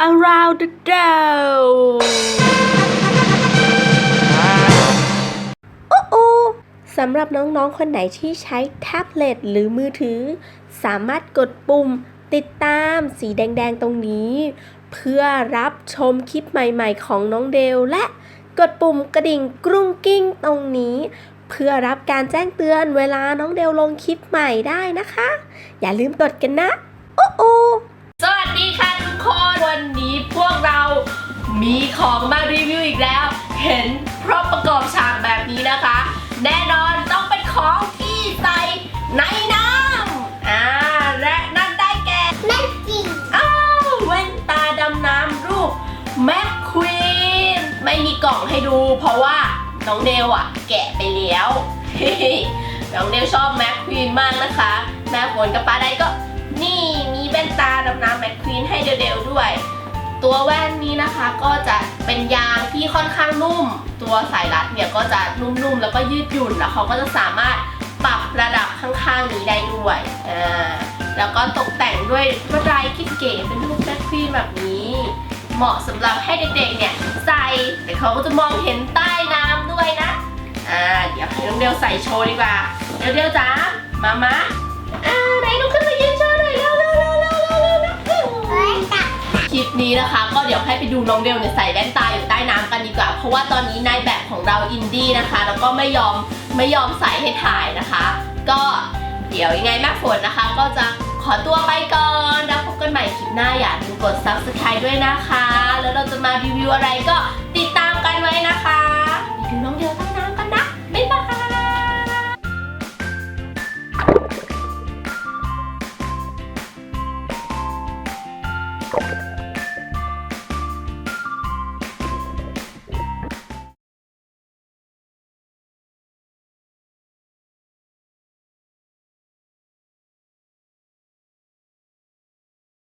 around the world โอ้โอสำหรับน้องๆ คนไหนที่ใช้แท็บเล็ตหรือมือถือ สามารถกดปุ่มติดตามสีแดงๆ ตรงนี้ เพื่อรับชมคลิปใหม่ๆ ของน้องเดลและกดปุ่มกระดิ่งกรุ้งกิ้งตรงนี้ เพื่อรับการแจ้งเตือนเวลาน้องเดลลงคลิปใหม่ได้นะคะ อย่าลืมกดกันนะโอ้ มีของมารีวิวอีกแล้ว เห็นพร้อมประกอบฉากแบบนี้นะคะ แน่นอนต้องเป็นของที่ใส่ในน้ำอ่าและนั่นได้แก่แม่จริงอ้าวแว่นตาดำน้ำรูปแม็กควีนไม่มีกล่องให้ดู เพราะว่าน้องเดวอะแกะไปแล้วน้องเดวชอบแม็กควีนมากนะคะ แม่ฝนกับป้าได้ก็ นี่มีแว่นตาดำน้ำแม็กควีนให้เดวๆด้วย ตัวแว่นนี้นะคะ ค่อนข้างนุ่ม ตัวสายรัดเนี่ยก็จะนุ่มๆ แล้วก็ยืดหยุ่น แล้วเขาก็จะสามารถปรับระดับข้างๆนี้ได้ด้วยอ่าแล้วก็ตกแต่งด้วยลวดลายคิดเก๋เป็นรูปแม็กควีนแบบนี้ เหมาะสำหรับให้เด็กๆเนี่ยใส่แต่เขาก็จะมองเห็นใต้น้ำด้วยนะอ่าเดี๋ยวให้น้องเดลใส่โชว์ดีกว่าเดลเดลจ้ามามาอ่า นี้นะคะ ก็เดี๋ยวให้ไปดูน้องเดลเนี่ยใส่แว่นตาอยู่ใต้น้ำกันดีกว่า เพราะว่าตอนนี้นายแบบของเราอินดี้นะคะ แล้วก็ไม่ยอมไม่ยอมใส่ให้ถ่ายนะคะ ก็เดี๋ยวยังไงแม่ฝนนะคะ ก็จะขอตัวไปก่อน แล้วพบกันใหม่คลิปหน้าอย่าลืมกด subscribe ด้วยนะคะ แล้วเราจะมารีวิวอะไรก็ติดตามกันไว้นะคะไปดูน้องเดลใต้น้ำกันนะ บ๊ายบาย